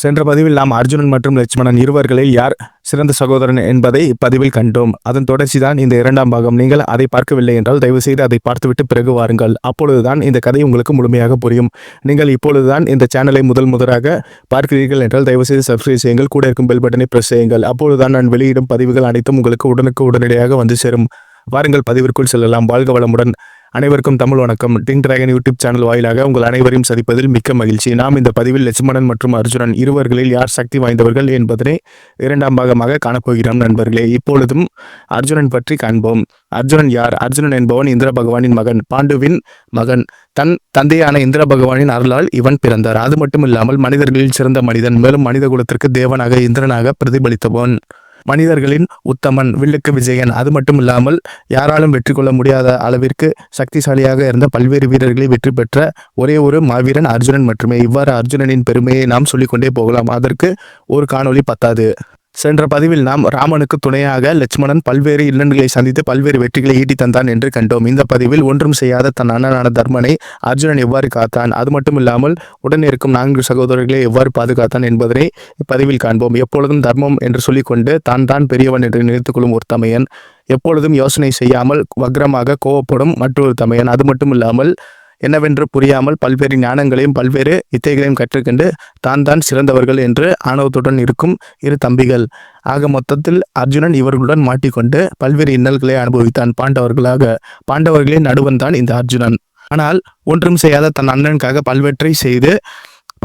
சென்ற பதிவில் நாம் அர்ஜுனன் மற்றும் லட்சுமணன் இருவர்களில் யார் சிறந்த சகோதரன் என்பதை இப்பதிவில் கண்டோம். அதன் தொடர்ச்சிதான் இந்த இரண்டாம் பாகம். நீங்கள் அதை பார்க்கவில்லை என்றால் தயவு செய்து அதை பார்த்துவிட்டு பிறகு வாருங்கள். அப்பொழுதுதான் இந்த கதை உங்களுக்கு முழுமையாக புரியும். நீங்கள் இப்பொழுதுதான் இந்த சேனலை முதல் முதலாக பார்க்கிறீர்கள் என்றால் தயவு செய்து சப்ஸ்கிரைப் செய்யுங்கள். கூட இருக்கும் பெல் பட்டனை பிரஸ் செய்யுங்கள். அப்பொழுதுதான் நான் வெளியிடும் பதிவுகள் அனைத்தும் உங்களுக்கு உடனுக்கு உடனடியாக வந்து சேரும். வாருங்கள் பதிவிற்குள் செல்லலாம். வாழ்க வளமுடன். அனைவருக்கும் தமிழ் வணக்கம். டிங் டிராகன் யூடியூப் சேனல் வாயிலாக உங்கள் அனைவரையும் சந்திப்பதில் மிக்க மகிழ்ச்சி. நாம் இந்த பதிவில் லட்சுமணன் மற்றும் அர்ஜுனன் இருவர்களில் யார் சக்தி வாய்ந்தவர்கள் என்பதனை இரண்டாம் பாகமாக காணப்போகிறோம் நண்பர்களே. இப்பொழுதும் அர்ஜுனன் பற்றி காண்போம். அர்ஜுனன் யார்? அர்ஜுனன் என்பவன் இந்திர பகவானின் மகன். பாண்டுவின் மகன். தன் தந்தையான இந்திர பகவானின் அருளால் இவன் பிறந்தார். அது மட்டும் இல்லாமல் மனிதர்களில் சிறந்த மனிதன் மேலும் மனித குலத்திற்கு தேவனாக இந்திரனாக பிரதிபலித்தவன். மனிதர்களின் உத்தமன் வில்லுக்கு விஜயன். அது மட்டும் இல்லாமல் யாராலும் வெற்றி கொள்ள முடியாத அளவிற்கு சக்திசாலியாக இருந்த பல்வேறு வீரர்களை வெற்றி பெற்ற ஒரே ஒரு மாவீரன் அர்ஜுனன் மட்டுமே. இவ்வாறு அர்ஜுனனின் பெருமையை நாம் சொல்லிக்கொண்டே போகலாம். அதற்கு ஒரு காணொளி பத்தாது. சென்ற பதிவில் நாம் ராமனுக்கு துணையாக லட்சுமணன் பல்வேறு இல்லன்களை சந்தித்து பல்வேறு வெற்றிகளை ஈட்டி தந்தான் என்று கண்டோம். இந்த பதிவில் ஒன்றும் செய்யாத தன் அண்ணனான தர்மனை அர்ஜுனன் எவ்வாறு காத்தான்? அது மட்டும் இல்லாமல் உடன் இருக்கும் நான்கு சகோதரர்களை எவ்வாறு பாதுகாத்தான் என்பதனை இப்பதிவில் காண்போம். எப்பொழுதும் தர்மம் என்று சொல்லிக்கொண்டு தான் தான் பெரியவன் என்று நினைத்துக்கொள்ளும் ஒரு தமையன். எப்பொழுதும் யோசனை செய்யாமல் வக்ரமாக கோவப்படும் மற்றொரு தமையன். அது மட்டும் இல்லாமல் என்னவென்று புரியாமல் பல்வேறு ஞானங்களையும் பல்வேறு வித்தைகளையும் கற்றுக்கொண்டு தான் தான் சிறந்தவர்கள் என்று ஆணவத்துடன் இருக்கும் இரு தம்பிகள். ஆக மொத்தத்தில் அர்ஜுனன் இவர்களுடன் மாட்டிக்கொண்டு பல்வேறு இன்னல்களை அனுபவித்தான் பாண்டவர்களாக. பாண்டவர்களின் நடுவன் தான் இந்த அர்ஜுனன். ஆனால் ஒன்றும் செய்யாத தன் அண்ணனுக்காக பல்வற்றை செய்து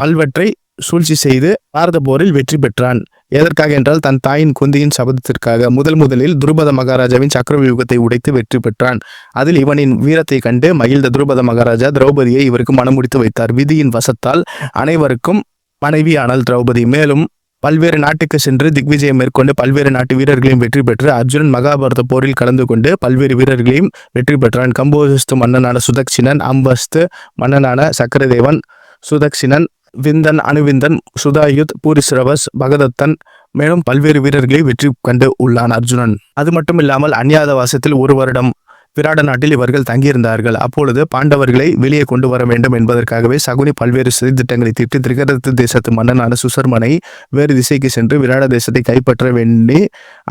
பல்வற்றை சூழ்ச்சி செய்து பாரத போரில் வெற்றி பெற்றான். எதற்காக என்றால் தன் தாயின் குந்தியின் சபதத்திற்காக முதல் முதலில் துருபத மகாராஜாவின் சக்கரவியூகத்தை உடைத்து வெற்றி பெற்றான். அதில் இவனின் வீரத்தை கண்டு மகிழ்ந்த துருபத மகாராஜா திரௌபதியை இவருக்கு மனமுடித்து வைத்தார். விதியின் வசத்தால் அனைவருக்கும் மனைவியானால் திரௌபதி. மேலும் பல்வேறு நாட்டுக்கு சென்று திக்விஜயம் மேற்கொண்டு பல்வேறு நாட்டு வீரர்களையும் வெற்றி பெற்று அர்ஜுனன் மகாபாரத போரில் கலந்து கொண்டு பல்வேறு வீரர்களையும் வெற்றி பெற்றான். கம்போசிஸ்து மன்னனான சுதக்ஷினன் அம்பஸ்து மன்னனான சக்கரதேவன் சுதக்ஷினன் விந்தன் அணுவிந்தன் சுதாயுத் பூரிஸ்ரவஸ் பகதத்தன் மேலும் பல்வேறு வீரர்களை வெற்றி கண்டு உள்ளான் அர்ஜுனன். அது மட்டும் இல்லாமல் அந்நியாதவாசத்தில் ஒரு வருடம் விராட நாட்டில் இவர்கள் தங்கியிருந்தார்கள். அப்பொழுது பாண்டவர்களை வெளியே கொண்டு வர வேண்டும் என்பதற்காகவே சகுனி பல்வேறு திட்டங்களை தீட்டி திரிகரத்து தேசத்து மன்னனான சுசர்மனை வேறு திசைக்கு சென்று விராட தேசத்தை கைப்பற்ற வேண்டி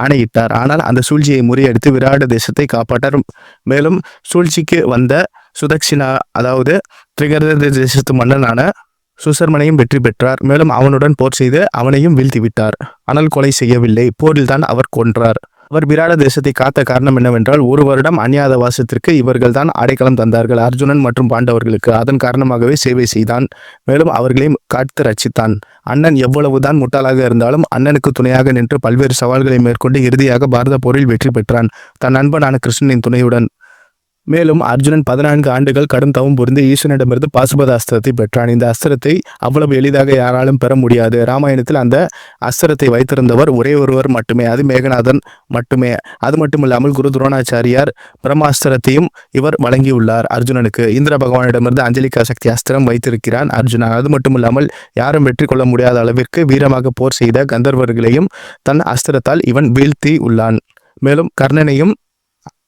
ஆணையிட்டார். ஆனால் அந்த சூழ்ச்சியை முறியடித்து விராட தேசத்தை காப்பாற்றார் மேலும் சூழ்ச்சிக்கு வந்த சுதக்ஷினா அதாவது திரிகரத தேசத்து மன்னனான சுசர்மனையும் வெற்றி பெற்றார். மேலும் அவனுடன் போர் செய்து அவனையும் வீழ்த்திவிட்டார் ஆனால் கொலை செய்யவில்லை. போரில்தான் அவர் கொன்றார். அவர் விராட தேசத்தை காத்த காரணம் என்னவென்றால் ஒரு வருடம் அந்நியாத வாசத்திற்கு இவர்கள் தான் அடைக்கலம் தந்தார்கள். அர்ஜுனன் மற்றும் பாண்டவர்களுக்கு அதன் காரணமாகவே சேவை செய்தான். மேலும் அவர்களையும் காத்து ரச்சித்தான் அண்ணன் எவ்வளவுதான் முட்டாளாக இருந்தாலும் அண்ணனுக்கு துணையாக நின்று பல்வேறு சவால்களை மேற்கொண்டு இறுதியாக பாரத போரில் வெற்றி பெற்றான். தன் நண்பனான கிருஷ்ணனின் துணையுடன் மேலும் அர்ஜுனன் பதினான்கு ஆண்டுகள் கடும் தவம் புரிந்து ஈஸ்வரனிடமிருந்து பாசுபத அஸ்திரத்தை பெற்றான். இந்த அஸ்திரத்தை அவ்வளவு எளிதாக யாராலும் பெற முடியாது. ராமாயணத்தில் அந்த அஸ்திரத்தை வைத்திருந்தவர் ஒரே ஒருவர் மட்டுமே. அது மேகநாதன் மட்டுமே. அது மட்டுமில்லாமல் குரு துரோணாச்சாரியார் பிரம்மாஸ்திரத்தையும் இவர் வழங்கியுள்ளார் அர்ஜுனனுக்கு. இந்திர பகவானிடமிருந்து அஞ்சலிகா சக்தி அஸ்திரம் வைத்திருக்கிறான் அர்ஜுனா. அது மட்டுமில்லாமல் யாரும் வெற்றி கொள்ள முடியாத அளவிற்கு வீரமாக போர் செய்த கந்தர்வர்களையும் தன் அஸ்திரத்தால் இவன் வீழ்த்தி உள்ளான். மேலும் கர்ணனையும்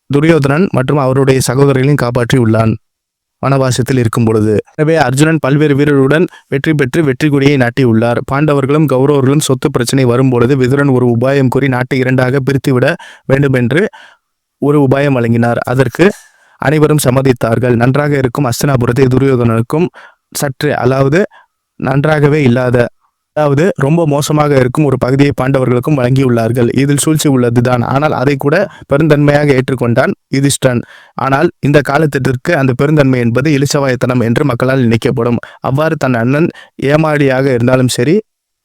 துரியோதனன் மற்றும் அவருடைய சகோதரர்களையும் காப்பாற்றி உள்ளான் வனவாசத்தில் இருக்கும் பொழுது எனவே அர்ஜுனன் பல்வேறு வீரர்களுடன் வெற்றி பெற்று வெற்றி கொடியை நாட்டியுள்ளார். பாண்டவர்களும் கௌரவர்களும் சொத்து பிரச்சனை வரும்பொழுது விதுரன் ஒரு உபாயம் கூறி நாட்டை இரண்டாக பிரித்துவிட வேண்டும் என்று ஒரு உபாயம் வழங்கினார். அதற்கு அனைவரும் சம்மதித்தார்கள். நன்றாக இருக்கும் அஸ்தனாபுரத்தை துரியோதனனுக்கும் சற்று அதாவது நன்றாகவே இல்லாத அதாவது ரொம்ப மோசமாக இருக்கும் ஒரு பகுதியை பாண்டவர்களுக்கும் வழங்கியுள்ளார்கள். இதில் சூழ்ச்சி உள்ளதுதான். ஆனால் அதை கூட பெருந்தன்மையாக ஏற்றுக்கொண்டான் யுதிஷ்டன் ஆனால் இந்த காலத்திற்கு அந்த பெருந்தன்மை என்பது இலிசவாயத்தனம் என்று மக்களால் நினைக்கப்படும். அவ்வாறு தன் அண்ணன் ஏமாடியாக இருந்தாலும் சரி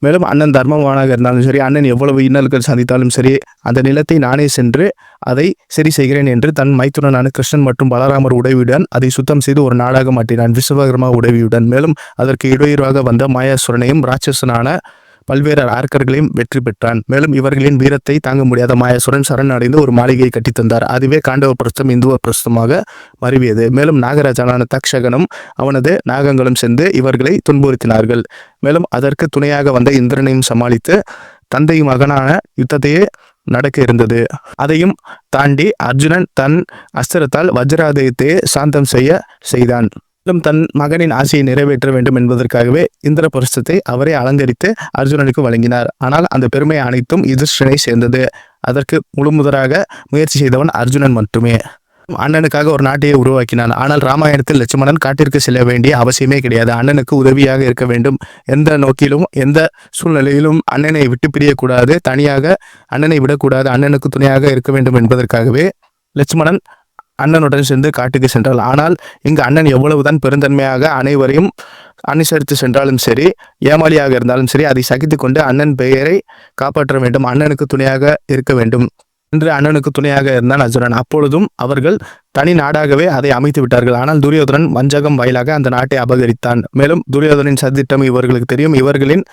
மேலும் அண்ணன் தர்மமானாக இருந்தாலும் சரி அண்ணன் எவ்வளவு இன்னல்கள் சந்தித்தாலும் சரி அந்த நிலத்தை நானே சென்று அதை சரி செய்கிறேன் என்று தன் மைத்துனனான கிருஷ்ணன் மற்றும் பலராமர் உதவியுடன் அதை சுத்தம் செய்து ஒரு நாடாக மாட்டினான் விஸ்வகர்மா உதவியுடன் மேலும் அதற்கு இடையூறாக வந்த மாயாசுரனையும் ராட்சசனான பல்வேறு ஆர்க்கர்களையும் வெற்றி பெற்றான். மேலும் இவர்களின் வீரத்தை தாங்க முடியாத மாயசுரன் சரணடைந்து ஒரு மாளிகையை கட்டித்தந்தார் அதுவே காண்டவ பிரஸ்தம் இந்துவ பிரஸ்தமாக மருவியது. மேலும் நாகராஜனான தக்ஷகனும் அவனது நாகங்களும் சென்று இவர்களை துன்புறுத்தினார்கள். மேலும் அதற்கு துணையாக வந்த இந்திரனையும் சமாளித்து தந்தையும் மகனான யுத்தத்தையே நடக்க இருந்தது. அதையும் தாண்டி அர்ஜுனன் தன் அஸ்திரத்தால் வஜ்ராதயத்தையே சாந்தம் செய்ய செய்தான். மேலும் தன் மகனின் ஆசையை நிறைவேற்ற வேண்டும் என்பதற்காகவே இந்திரபிரஸ்தத்தை அவரே அலங்கரித்து அர்ஜுனனுக்கு வழங்கினார். ஆனால் அந்த பெருமை அனைத்தும் யுதிஷ்டனை சேர்ந்தது. அதற்கு முழுமுதலாக முயற்சி செய்தவன் அர்ஜுனன் மட்டுமே. அண்ணனுக்காக ஒரு நாட்டையை உருவாக்கினான். ஆனால் ராமாயணத்தில் லட்சுமணன் காட்டிற்கு செல்ல வேண்டிய அவசியமே கிடையாது. அண்ணனுக்கு உதவியாக இருக்க வேண்டும். எந்த நோக்கிலும் எந்த சூழ்நிலையிலும் அண்ணனை விட்டு பிரியக்கூடாது. தனியாக அண்ணனை விடக்கூடாது. அண்ணனுக்கு துணையாக இருக்க வேண்டும் என்பதற்காகவே லட்சுமணன் அண்ணனுடன் சேர்ந்து காட்டுக்கு சென்றாள். ஆனால் இங்கு அண்ணன் எவ்வளவுதான் பெருந்தன்மையாக அனைவரையும் அனுசரித்து சென்றாலும் சரி ஏமாளியாக இருந்தாலும் சரி அதை சகித்து கொண்டு அண்ணன் பெயரை காப்பாற்ற வேண்டும் அண்ணனுக்கு துணையாக இருக்க வேண்டும். என்று அண்ணனுக்கு துணையாக இருந்தான் அர்ஜுனன் அப்பொழுதும் அவர்கள் தனி நாடாகவே அதை அமைத்து விட்டார்கள். ஆனால் துரியோதனன் வஞ்சகம் வாயிலாக அந்த நாட்டை அபகரித்தான். மேலும் துரியோதனின் சதித்திட்டம் இவர்களுக்கு தெரியும். இவர்களின்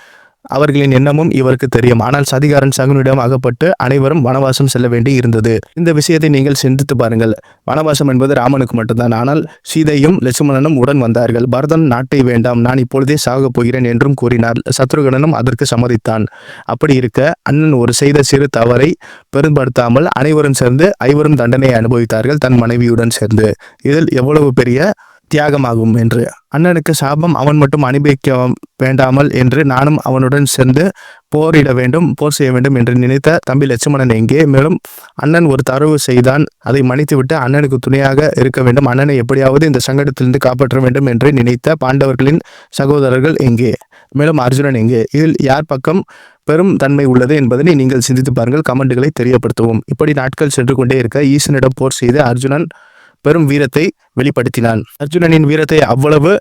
அவர்களின் எண்ணமும் இவருக்கு தெரியும். ஆனால் சதிகாரன் சகுனிடம் அகப்பட்டு அனைவரும் வனவாசம் செல்ல வேண்டி இருந்தது. இந்த விஷயத்தை நீங்கள் சிந்தித்து பாருங்கள். வனவாசம் என்பது ராமனுக்கு மட்டும்தான். ஆனால் சீதையும் லட்சுமணனும் உடன் வந்தார்கள். பரதன் நாட்டை வேண்டாம். நான் இப்பொழுதே சாகப் போகிறேன் என்றும் கூறினார். சத்ருகனனும் அதற்கு சம்மதித்தான். அப்படி இருக்க அண்ணன் ஒரு செய்த சிறு தவறை பெரும்படுத்தாமல் அனைவரும் சேர்ந்து ஐவரும் தண்டனை அனுபவித்தார்கள் தன் மனைவியுடன் சேர்ந்து. இதில் எவ்வளவு பெரிய தியாகமாகும் என்று. அண்ணனுக்கு சாபம் அவன் மட்டும் அனுபவிக்க வேண்டாமல் என்று நானும் அவனுடன் சேர்ந்து போரிட வேண்டும் போர் செய்ய வேண்டும் என்று நினைத்த தம்பி லட்சுமணன் எங்கே? மேலும் அண்ணன் ஒரு தரவு செய்தான் அதை மன்னித்துவிட்டு அண்ணனுக்கு துணையாக இருக்க வேண்டும். அண்ணனை எப்படியாவது இந்த சங்கடத்திலிருந்து காப்பாற்ற வேண்டும் என்று நினைத்த பாண்டவர்களின் சகோதரர்கள் எங்கே? மேலும் அர்ஜுனன் எங்கே? இதில் யார் பக்கம் பெரும் தன்மை உள்ளது என்பதனை நீங்கள் சிந்தித்து பாருங்கள் கமெண்ட்டுகளை தெரியப்படுத்தவும். இப்படி நாட்கள் சென்று கொண்டே இருக்க ஈசனிடம் போர் செய்து அர்ஜுனன் பெரும் வீரத்தை வெளிப்படுத்தினான். அர்ஜுனனின் வீரத்தை அவ்வளவு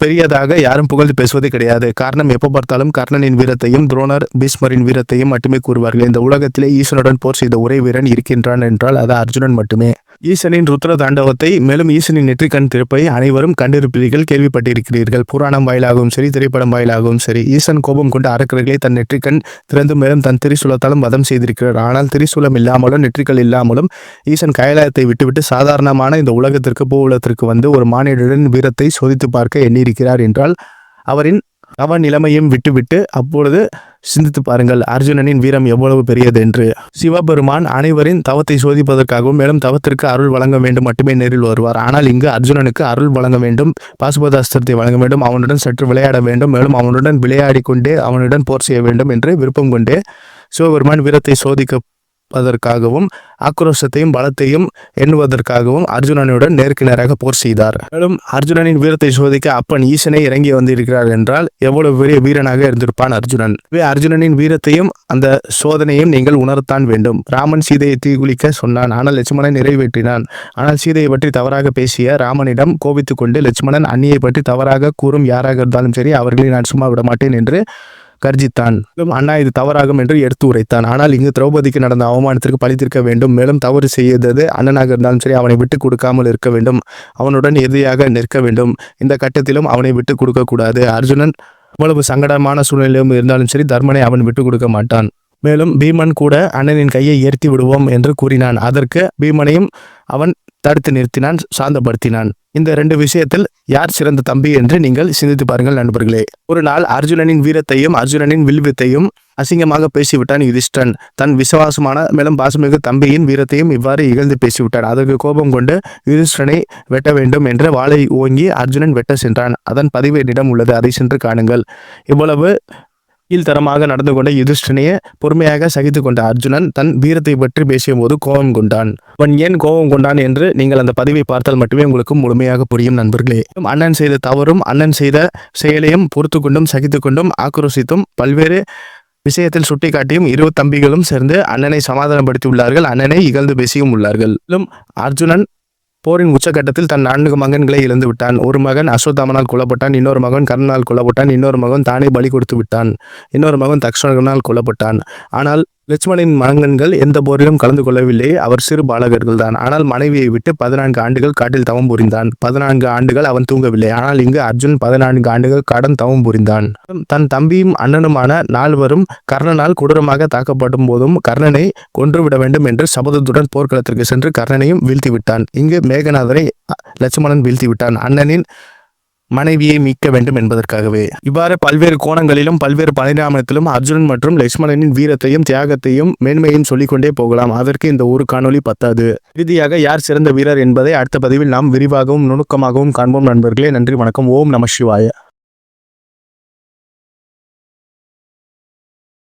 பெரியதாக யாரும் புகழ்ந்து பேசுவது கிடையாது. காரணம் எப்போ பார்த்தாலும் கர்ணனின் வீரத்தையும் துரோணர் பீஷ்மரின் வீரத்தையும் மட்டுமே கூறுவார்கள். இந்த உலகத்திலே ஈசனுடன் போர் செய்த ஒரே வீரன் இருக்கின்றான் என்றால் அது அர்ஜுனன் மட்டுமே. ஈசனின் ருத்ர தாண்டவத்தை மேலும் ஈசனின் நெற்றிக்கண் திருப்பை அனைவரும் கண்டிருப்பீர்கள் கேள்விப்பட்டிருக்கிறீர்கள். புராணம் வாயிலாகவும் சரி திரைப்படம் வாயிலாகவும் சரி ஈசன் கோபம் கொண்டு அரக்கர்களை தன் நெற்றிக்கண் திறந்து மேலும் தன் திரிசூலத்தாலும் வதம் செய்திருக்கிறார். ஆனால் திரிசூலம் இல்லாமலும் நெற்றிகள் இல்லாமலும் ஈசன் கைலாயத்தை விட்டுவிட்டு சாதாரணமான இந்த உலகத்திற்கு பூவுலகத்திற்கு வந்து ஒரு மானிடரின் வீரத்தை சோதித்து பார்க்க எண்ணியிருக்கிறார் என்றால் அவரின் அவ நிலைமையும் விட்டுவிட்டு அப்பொழுது சிந்தித்து பாருங்கள் அர்ஜுனனின் வீரம் எவ்வளவு பெரியது என்று. சிவபெருமான் அனைவரின் தவத்தை சோதிப்பதற்காகவும் மேலும் தவத்திற்கு அருள் வழங்க வேண்டும் மட்டுமே நேரில் வருவார். ஆனால் இங்கு அர்ஜுனனுக்கு அருள் வழங்க வேண்டும் பாசுபதாஸ்திரத்தை வழங்க வேண்டும் அவனுடன் சற்று விளையாட வேண்டும் மேலும் அவனுடன் விளையாடி கொண்டே அவனுடன் போர் செய்ய வேண்டும் என்று விருப்பம் கொண்டே சிவபெருமான் வீரத்தை சோதிக்க அதற்காகவும் ஆக்ரோஷத்தையும் பலத்தையும் எண்ணுவதற்காகவும் அர்ஜுனனுடன் நேருக்கு நேராக போர் செய்தார். மேலும் அர்ஜுனனின் வீரத்தை சோதிக்க அப்பன் ஈசனை இறங்கி வந்திருக்கிறார் என்றால் எவ்வளவு பெரிய வீரனாக இருந்திருப்பான் அர்ஜுனன். எனவே அர்ஜுனனின் வீரத்தையும் அந்த சோதனையும் நீங்கள் உணரத்தான் வேண்டும். ராமன் சீதையை தீகுளிக்க சொன்னான். ஆனால் லட்சுமணன் நிறைவேற்றினான். ஆனால் சீதையை பற்றி தவறாக பேசிய ராமனிடம் கோபித்துக் கொண்டு லட்சுமணன் அன்னியை பற்றி தவறாக கூறும் யாராக இருந்தாலும் சரி அவர்களை நான் சும்மா விட மாட்டேன் என்று கர்ஜித்தான். அண்ணா இது தவறாகும் என்று எடுத்து உரைத்தான். ஆனால் இங்கு திரௌபதிக்கு நடந்த அவமானத்திற்கு பழித்திருக்க வேண்டும். மேலும் தவறு செய்தது அண்ணனாக இருந்தாலும் சரி அவனை விட்டு கொடுக்காமல் இருக்க வேண்டும். அவனுடன் இறுதியாக நிற்க வேண்டும். இந்த கட்டத்திலும் அவனை விட்டு கொடுக்க கூடாது. அர்ஜுனன் இவ்வளவு சங்கடமான சூழ்நிலையும் இருந்தாலும் சரி தர்மனை அவன் விட்டு கொடுக்க மாட்டான். மேலும் பீமன் கூட அண்ணனின் கையை ஏற்றி விடுவோம் என்று கூறினான். அதற்கு பீமனையும் அவன் தடுத்து நிறுத்தினான் சாந்தப்படுத்தினான். இந்த ரெண்டு விஷயத்தில் யார் சிறந்த தம்பி என்று நீங்கள் சிந்தித்து பாருங்கள் நண்பர்களே. ஒரு நாள் அர்ஜுனனின் வீரத்தையும் அர்ஜுனனின் வில்வித்தையும் அசிங்கமாக பேசிவிட்டான் யுதிஷ்டன் தன் விசுவாசமான மேலும் பாசமிகு தம்பியின் வீரத்தையும் இவ்வாறு இகழ்ந்து பேசிவிட்டான். அதற்கு கோபம் கொண்டு யுதிஷ்டனை வெட்ட வேண்டும் என்று வாளை ஓங்கி அர்ஜுனன் வெட்ட சென்றான். அதன் பதிவு என்னிடம் உள்ளது. அதை சென்று காணுங்கள். இவ்வளவு கீழ்த்தரமாக நடந்து கொண்ட யுதிஷ்டனையே பொறுமையாக சகித்து கொண்ட அர்ஜுனன் தன் வீரத்தை பற்றி பேசிய போது கோபம் கொண்டான். அவன் ஏன் கோபம் கொண்டான்? என்று நீங்கள் அந்த பதிவை பார்த்தால் மட்டுமே உங்களுக்கு முழுமையாக புரியும் நண்பர்களே. அண்ணன் செய்த தவறும் அண்ணன் செய்த செயலையும் பொறுத்து கொண்டும் சகித்து கொண்டும் ஆக்ரோஷித்தும் பல்வேறு விஷயத்தில் சுட்டிக்காட்டியும் இரு தம்பிகளும் சேர்ந்து அண்ணனை சமாதானப்படுத்தி உள்ளார்கள் அண்ணனை இகழ்ந்து பேசியும் உள்ளார்கள். மேலும் அர்ஜுனன் போரின் உச்சகட்டத்தில் தன் நான்கு மகன்களை இழந்து விட்டான். ஒரு மகன் அஸ்வத்தாமனால் கொல்லப்பட்டான். இன்னொரு மகன் கர்ணனால் கொல்லப்பட்டான். இன்னொரு மகன் தானே பலி கொடுத்து விட்டான். இன்னொரு மகன் தக்ஷணனால் கொல்லப்பட்டான். ஆனால் லட்சுமணின் மகன்கள் எந்த போரிலும் கலந்து கொள்ளவில்லை அவர் சிறு பாலகர்கள் தான் ஆனால் மனைவியை விட்டு பதினான்கு ஆண்டுகள் காட்டில் தவம் புரிந்தான். பதினான்கு ஆண்டுகள் அவன் தூங்கவில்லை. ஆனால் இங்கு அர்ஜுன் பதினான்கு ஆண்டுகள் கடன் தவம் புரிந்தான். தன் தம்பியும் அண்ணனுமான நால்வரும் கர்ணனால் கொடூரமாக தாக்கப்படும் போதும் கர்ணனை கொன்றுவிட வேண்டும் என்று சபதத்துடன் போர்க்களத்திற்கு சென்று கர்ணனையும் வீழ்த்தி விட்டான் இங்கு மேகநாதரை லட்சுமணன் வீழ்த்தி விட்டான் அண்ணனின் மனைவியை மீட்க வேண்டும் என்பதற்காகவே. இவ்வாறு பல்வேறு கோணங்களிலும் பல்வேறு பரிணாமத்திலும் அர்ஜுனன் மற்றும் லட்சுமணனின் வீரத்தையும் தியாகத்தையும் மேன்மையும் சொல்லிக்கொண்டே போகலாம். அதற்கு இந்த ஒரு காணொளி பத்தாது. இறுதியாக யார் சிறந்த வீரர் என்பதை அடுத்த பதிவில் நாம் விரிவாகவும் நுணுக்கமாகவும் காண்போம் நண்பர்களே. நன்றி வணக்கம். ஓம் நம சிவாய.